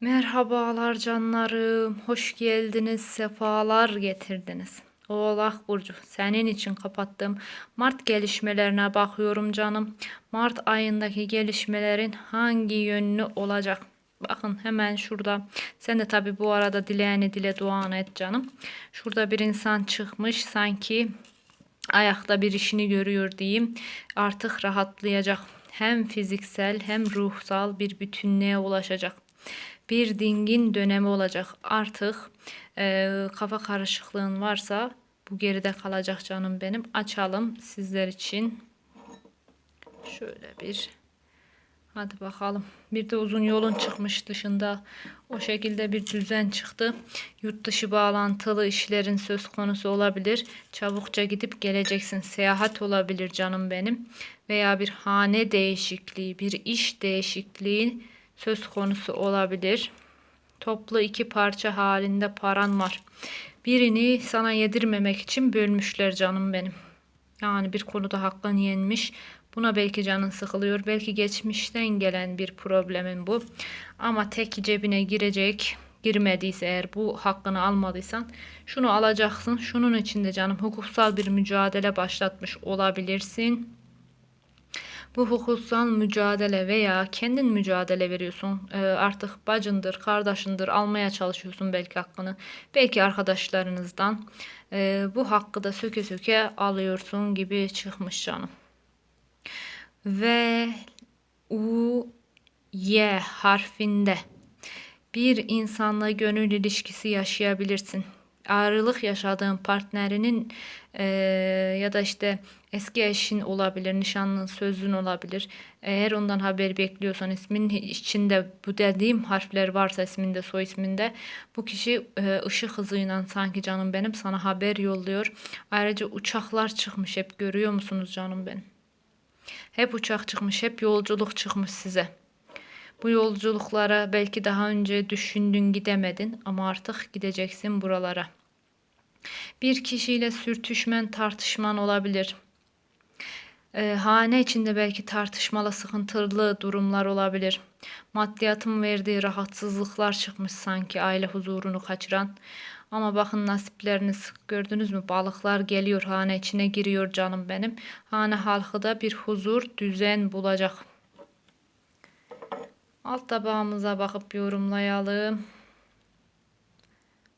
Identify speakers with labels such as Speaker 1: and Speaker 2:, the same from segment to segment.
Speaker 1: Merhabalar canlarım. Hoş geldiniz. Sefalar getirdiniz. Oğlak Burcu senin için kapattım. Mart gelişmelerine bakıyorum canım. Mart ayındaki gelişmelerin hangi yönlü olacak? Bakın hemen şurada. Sen de tabi bu arada dileğini dile duanı et canım. Şurada bir insan çıkmış sanki ayakta bir işini görüyor diyeyim. Artık rahatlayacak. Hem fiziksel hem ruhsal bir bütünlüğe ulaşacak bir dingin dönemi olacak. Artık e, kafa karışıklığın varsa bu geride kalacak canım benim. Açalım sizler için. Şöyle bir Hadi bakalım. Bir de uzun yolun çıkmış dışında. O şekilde bir düzen çıktı. Yurt dışı bağlantılı işlerin söz konusu olabilir. Çabukça gidip geleceksin. Seyahat olabilir canım benim. Veya bir hane değişikliği, bir iş değişikliği söz konusu olabilir. Toplu iki parça halinde paran var. Birini sana yedirmemek için bölmüşler canım benim. Yani bir konuda hakkın yenmiş. Buna belki canın sıkılıyor. Belki geçmişten gelen bir problemin bu. Ama tek cebine girecek girmediyse eğer bu hakkını almadıysan şunu alacaksın. Şunun içinde canım hukuksal bir mücadele başlatmış olabilirsin. Bu hukuksal mücadele veya kendin mücadele veriyorsun. E, artık bacındır, kardeşindir almaya çalışıyorsun belki hakkını. Belki arkadaşlarınızdan e, bu hakkı da söke söke alıyorsun gibi çıkmış canım. Ve U, Y harfinde bir insanla gönül ilişkisi yaşayabilirsin ayrılık yaşadığın partnerinin e, ya da işte eski eşin olabilir, nişanlın, sözün olabilir. Eğer ondan haber bekliyorsan ismin içinde bu dediğim harfler varsa isminde, soy isminde bu kişi e, ışık hızıyla sanki canım benim sana haber yolluyor. Ayrıca uçaklar çıkmış hep görüyor musunuz canım benim? Hep uçak çıkmış, hep yolculuk çıkmış size. Bu yolculuklara belki daha önce düşündün gidemedin ama artık gideceksin buralara. Bir kişiyle sürtüşmen, tartışman olabilir. E, hane içinde belki tartışmalı, sıkıntılı durumlar olabilir. Maddiyatın verdiği rahatsızlıklar çıkmış sanki aile huzurunu kaçıran. Ama bakın nasipleriniz gördünüz mü? Balıklar geliyor hane içine giriyor canım benim. Hane halkı da bir huzur, düzen bulacak. Alt tabağımıza bakıp yorumlayalım.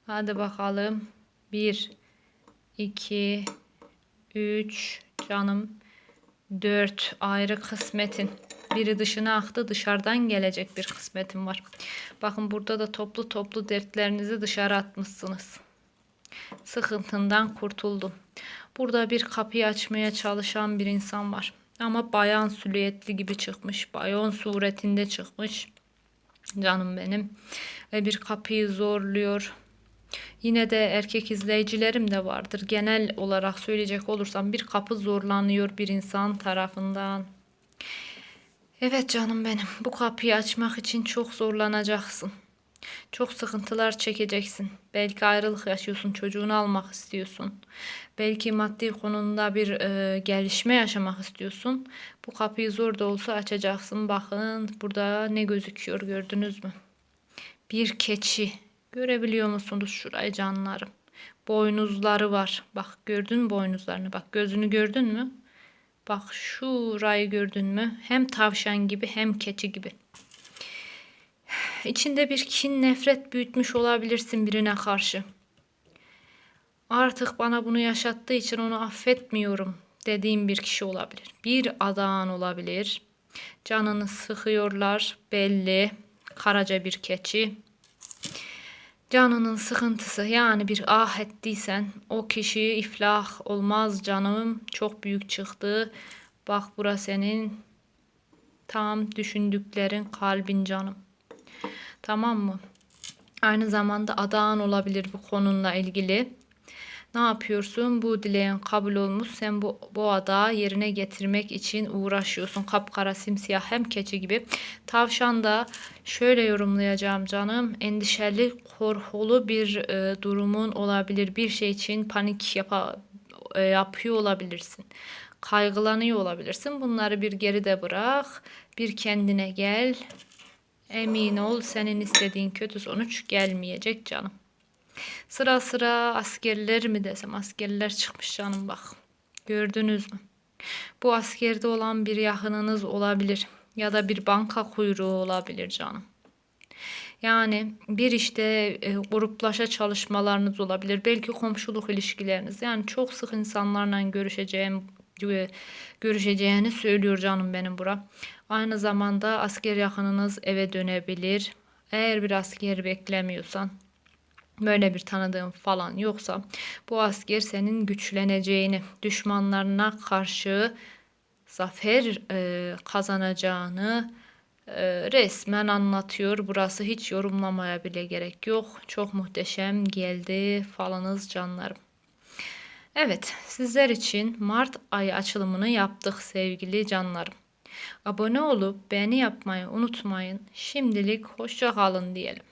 Speaker 1: Hadi bakalım. 1 2 3 canım 4 ayrı kısmetin biri dışına aktı dışarıdan gelecek bir kısmetim var. Bakın burada da toplu toplu dertlerinizi dışarı atmışsınız. Sıkıntından kurtuldum. Burada bir kapıyı açmaya çalışan bir insan var. Ama bayan süliyetli gibi çıkmış. Bayon suretinde çıkmış. Canım benim. Ve bir kapıyı zorluyor. Yine de erkek izleyicilerim de vardır. Genel olarak söyleyecek olursam bir kapı zorlanıyor bir insan tarafından. Evet canım benim. Bu kapıyı açmak için çok zorlanacaksın. Çok sıkıntılar çekeceksin. Belki ayrılık yaşıyorsun, çocuğunu almak istiyorsun. Belki maddi konumda bir e, gelişme yaşamak istiyorsun. Bu kapıyı zor da olsa açacaksın. Bakın burada ne gözüküyor gördünüz mü? Bir keçi. Görebiliyor musunuz şurayı canlarım? Boynuzları var. Bak gördün mü boynuzlarını? Bak gözünü gördün mü? Bak şurayı gördün mü? Hem tavşan gibi hem keçi gibi. İçinde bir kin nefret büyütmüş olabilirsin birine karşı. Artık bana bunu yaşattığı için onu affetmiyorum dediğim bir kişi olabilir. Bir adağın olabilir. Canını sıkıyorlar belli. Karaca bir keçi canının sıkıntısı yani bir ah ettiysen o kişi iflah olmaz canım çok büyük çıktı. Bak bura senin tam düşündüklerin kalbin canım. Tamam mı? Aynı zamanda adağın olabilir bu konunla ilgili. Ne yapıyorsun? Bu dileğin kabul olmuş. Sen bu, bu adağı yerine getirmek için uğraşıyorsun. Kapkara simsiyah hem keçi gibi. Tavşan da şöyle yorumlayacağım canım. Endişeli, korkulu bir e, durumun olabilir. Bir şey için panik yapa, e, yapıyor olabilirsin. Kaygılanıyor olabilirsin. Bunları bir geride bırak. Bir kendine gel. Emin ol senin istediğin kötü sonuç gelmeyecek canım. Sıra sıra askerler mi desem askerler çıkmış canım bak. Gördünüz mü? Bu askerde olan bir yakınınız olabilir ya da bir banka kuyruğu olabilir canım. Yani bir işte e, gruplaşa çalışmalarınız olabilir. Belki komşuluk ilişkileriniz. Yani çok sık insanlarla görüşeceğim görüşeceğini söylüyor canım benim bura. Aynı zamanda asker yakınınız eve dönebilir. Eğer bir asker beklemiyorsan böyle bir tanıdığın falan yoksa bu asker senin güçleneceğini, düşmanlarına karşı zafer e, kazanacağını e, resmen anlatıyor. Burası hiç yorumlamaya bile gerek yok. Çok muhteşem geldi falanız canlarım. Evet, sizler için Mart ayı açılımını yaptık sevgili canlarım. Abone olup beğeni yapmayı unutmayın. Şimdilik hoşça kalın diyelim.